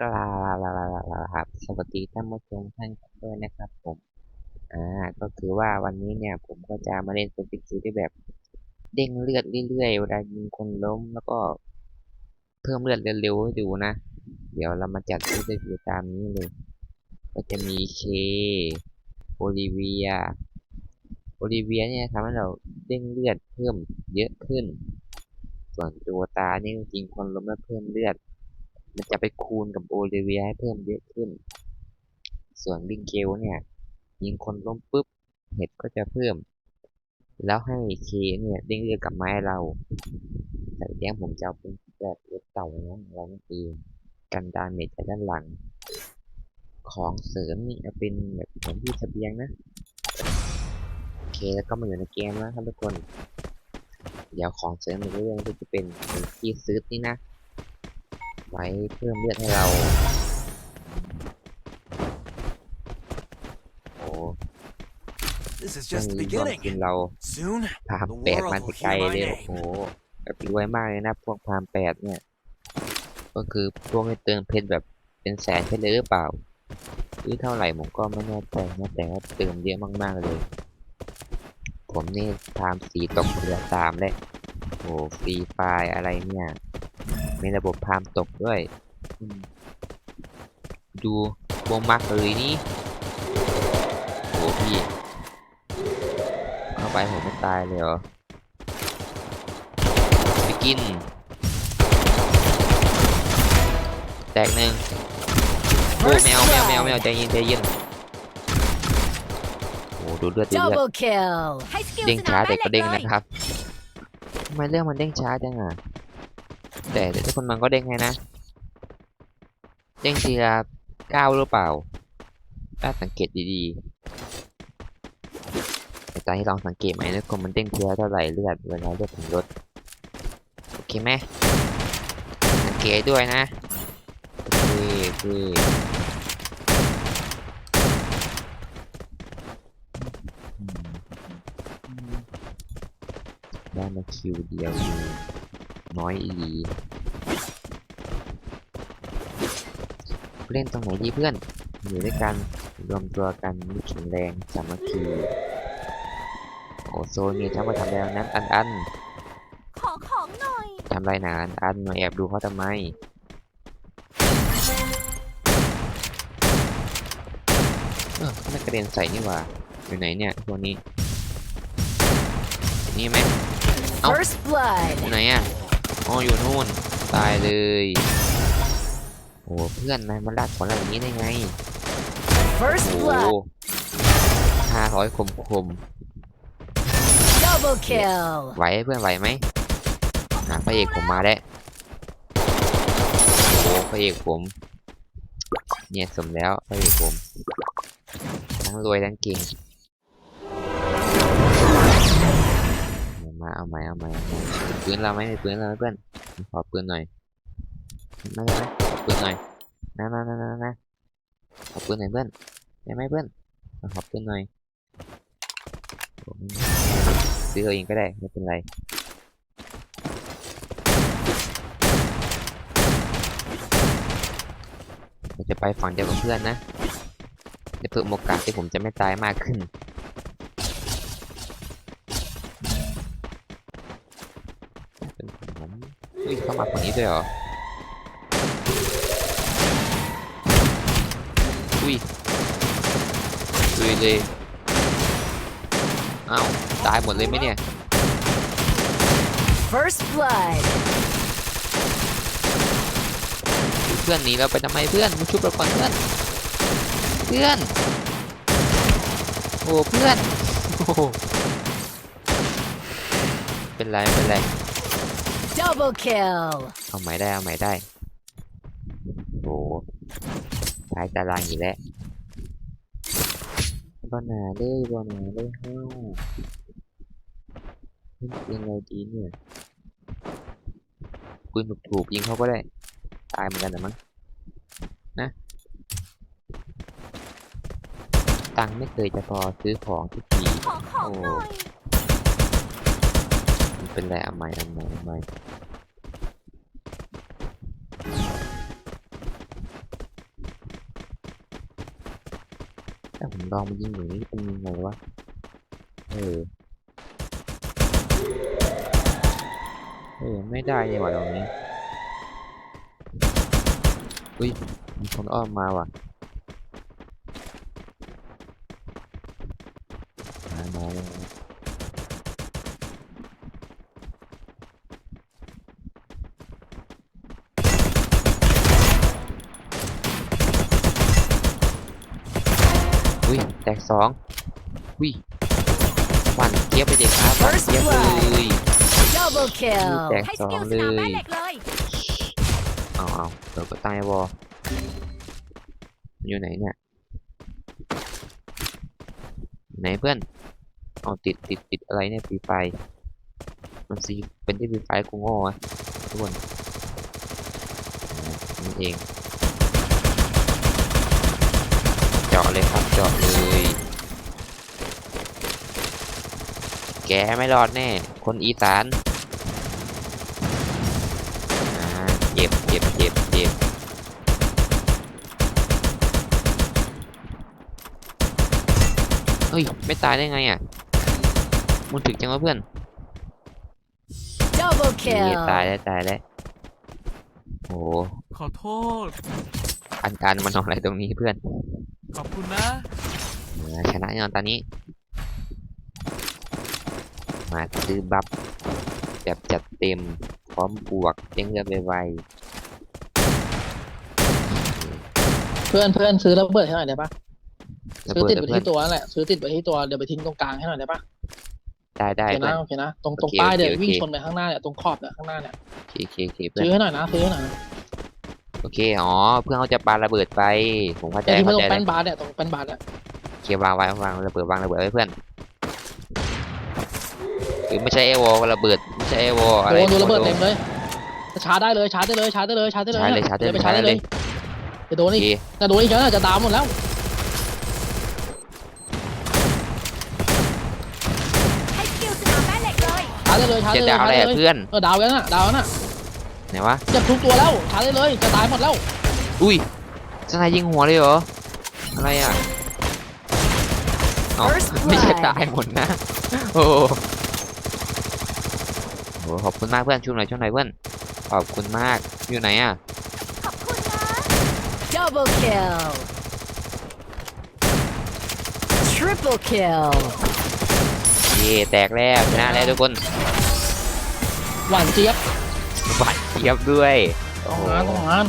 กลาลาลาลาลาครับสวัสดีท่านผู้ชมท่านด้วยนะครับผมอ่าก็คือว่าวันนี้เนี่ยผมก็จะมาเล่นเป็นสกิลที่แบบเด้งเลือดเรื่อยๆเวลายิงคนล้มแล้วก็ เพิ่มเลือดเร็วๆให้ดูนะ เดี๋ยวเรามาจัดสกิลตามนี้เลย ก็จะมีเคโอลิเวียโอลิเวียเนี่ยทำให้เราเด้งเลือดเพิ่มเยอะขึ้น ส่วนตัวตานี่ยิงคนล้มแล้วเพิ่มเลือด มันจะไปคูณกับโอลิเวียให้เพิ่มเยอะขึ้น ส่วนบิงเกลเนี่ย ยิงคนล้มปุ๊บ เห็ดก็จะเพิ่ม แล้วให้เคเนี่ยเด้งเลือกลับมาให้เรา แต่แย้งผมจะเอาเป็นแบบเลือดเต่านะเรานั่นเองกันดาเมจจากด้านหลัง ของเสริมนี่เอาเป็นแบบเหมือนที่เสบียงนะโอเคแล้วก็มาอยู่ในเกมแล้วครับทุกคน เดี๋ยวของเสริมอีกเรื่องก็จะเป็นที่ซื้อนี่นะ ไว้เพิ่มเลือดให้เรา โอ้ This is ช่วง just the นี้ยอด beginning. กินเรา Soon, พามแปดมันไปไกลเลยโอ้โหแบบรวยมากเลยนะ พวกพามแปดเนี่ย ก็คือพวกให้เติมเพชรแบบเป็นแสนเพชรเลยหรือเปล่า หรือเท่าไหร่ผมก็ไม่แน่ใจนะแต่ว่าเติมเยอะมากๆเลย ผมนี่พามสีตกเหลือสามเลยโอ้ฟรีไฟล์อะไรเนี่ย มีระบบพามตกด้วยอืมดูวงมักเลยนี่โอ้พี่ เข้าไปผมไม่ตายเลยเหรอไปกิน แตกหนึ่งโอ้แมวแมวแมวแมวใจเย็นใจเย็นโอ้ดูเลือดดูเลือด Double kill. ให้สกิลเด้งสช้านาแต่ได้ก็เลเด้งยนะครับทำไมเรื่องมันเด้งช้าจังอะ แต่แต่ทุกคนมันก็เด้งให้นะ เด้งทีละเก้าหรือเปล่า ถ้าสังเกตดีๆแต่ตอนที่ลองสังเกตไหมทุกคนมันเด้งทีละเท่าไหร่เลือดเวลาเลือดถึงลดโอเคไหมสังเกตด้วยนะโอเคโอเคอืมได้มาคิวเดียวอยู่ น้อยอีหลีเล่นตรงไหนดีเพื่อน อยู่ด้วยกันรวมตัวกันมีแข็งแรงสามัคคีโอโซนนี่ทำมาทำแล้วนั้นอันอันขอของหน่อยทำไรหนาอันอันมาแอบดูเขาทำไมเออไม่กระเด็นใส่นี่หว่าอยู่ไหนเนี่ยตัวนี้นี่ไหม Ow. First blood. อยู่ไหนอะ อ๋ออยู่นู่น ตายเลย โอ้เพื่อนนายมาลากของอะไรอย่างนี้ได้ไง First โอ้ blood. ห้าร้อยคมคม Double kill. ๆไหวเพื่อนไหวไหมหาพระเอกผมมาแล้วโอ้พระเอกผม เนี่ยสมแล้วพระเอกผม ทั้งรวยทั้งเก่งเอา มาเอาไหมเอาไหมเอาไหมมีปืนเราไหมมีปืนเราเพื่อนขอปืนหน่อยมาได้ไหมขอปืนหน่อยนะนะนะนะนะขอปืนหน่อยเพื่อนได้ไหมเพื่อนขอปืนหน่อยซื้อเอาเองก็ได้ไม่เป็นไรจะไปฝั่งเดียวกับเพื่อนนะจะเพิ่มโอกาสที่ผมจะไม่ตายมากขึ้นผมเฮ้ยเข้ามาฝั่งนี้ด้วยเหรอ อุ้ยอุ้ยเลยอ้าวตายหมดเลยไหมเนี่ย First blood. เพื่อนหนีเราไปทำไมเพื่อนมาชุบเราก่อนเพื่อน เพื่อน โอ้เพื่อนโอ้โหเป็นไรไม่เป็นไร Double kill. เอาไหมได้เอาไหมได้โอ้ตายตารางอีกแล้วบอนาเลยบอนาเลยเฮ้าเล่นปืนอะไรดีเนี่ยปืนถูกๆยิงเขาก็ได้ ตายเหมือนกันแต่มั้งนะตังค์ไม่เคยจะพอซื้อของทุกที ขอของหน่อย เป็นไรเอาใหม่ไม่ไม่แต่ผมลองมายิงหนูนี่เป็นยังไงวะ เออ เออ ไม่ได้ยังหวะตรงนี้ อุ้ยมีคนอ้อมมาว่ะ อุ้ยแตกสองอุ้ยหวันเกียบไปเด็กครับหวันเกียบเลย Double มี kill. แตกให้สสองกิลสเลนามแม่ยเหล็กเลยเอาเอาเดี๋ยวก็ตายวออยู่ไหนเนี่ยไหนเพื่อนเอาติดติดติดอะไรเนี่ยฟรีไฟมันซีเป็นที่ฟรีไฟกูโง่อะทุกคนอ่านี่เอง เจาะเลยครับเจาะเลย แกไม่รอดแน่ คนอีสานอ่าเจ็บเจ็บเจ็บเจ็บเฮ้ย ไม่ตายได้ไงอะมึงถึกจังวะเพื่อน Double นี่ตาย kill. ได้ตายได้โหขอโทษ อันการมันนอนอะไรตรงนี้เพื่อน ขอบคุณนะอ่าชนะแน่นอนตอนนี้ มาซื้อบัฟแบบจัดเต็มพร้อมบวกเด้งเลือดไวเพื่อนเพื่อนซื้อระเบิดให้หน่อยได้ปะๆระซื้อเบิดติดเลยไปเพื่อนที่ตัวนั่นแหละซื้อติดไปที่ตัวเดี๋ยวไปทิ้งตรงกลางให้หน่อยได้ปะได้โอได้เคเพื่อนะน โอเคนะตรงตรงโอเคป้ายเดี๋ยวโอเควิ่งชนไปข้างหน้าเนี่ยตรงขอบเนี่ยข้างหน้าเนี่ยโอเคโอเคโอเคเพื่อนซื้อให้หน่อยนะซื้อให้หน่อยนะ โอเค อ๋อ เพื่อนเขาจะปาระเบิดไป ผมเข้าใจแต่ที่ไม่เข้าตรใจงแล้แป้วนบาร์เนี่ยตรงแป้นบาร์เนี่ยโอเควางไว้วางระเบิดวางระเบิดไว้เพื่อนหรือไม่ใช่เอวระเบิดไม่ใช่เอวอะไร โดนโดนระเบิดโเต็มเลยชาร์จได้เลยชาร์จได้เลยชาร์จได้เลยชาร์จได้เลยชาร์จเลยนี่ชาร์จได้เลยไปชาร์จได้เลยจะโดนโออีกเคจะโดนอีกแล้วจะดาวหมดแล้วให้สกิลสนามแม่เหล็กเลยชาร์จได้เลยชาร์จจะได้เลยดาวชาร์อะไรจได้อะเลยเพื่อนเออดาวแล้วน่ะดาวแล้วน่ะ ไหนวะ เจ็บทุกตัวแล้วชาร์จได้เลยจะตายหมดแล้วอุ้ยสไนยิงหัวเลยเหรอ อะไรอะเอ้า First ไม่ใช่ blood ตายหมดนะ โอ้โหโหขอบคุณมากเพื่อนช่วยหน่อยช่วยหน่อยเพื่อน ขอบคุณมาก อยู่ไหนอะขอบคุณนะ Double kill. Triple kill. เย่แตกแล้วชนะแล้วทุกคน หวานเจี๊ยบหวาน เทียบด้วยตรงนั้นตรงนั้น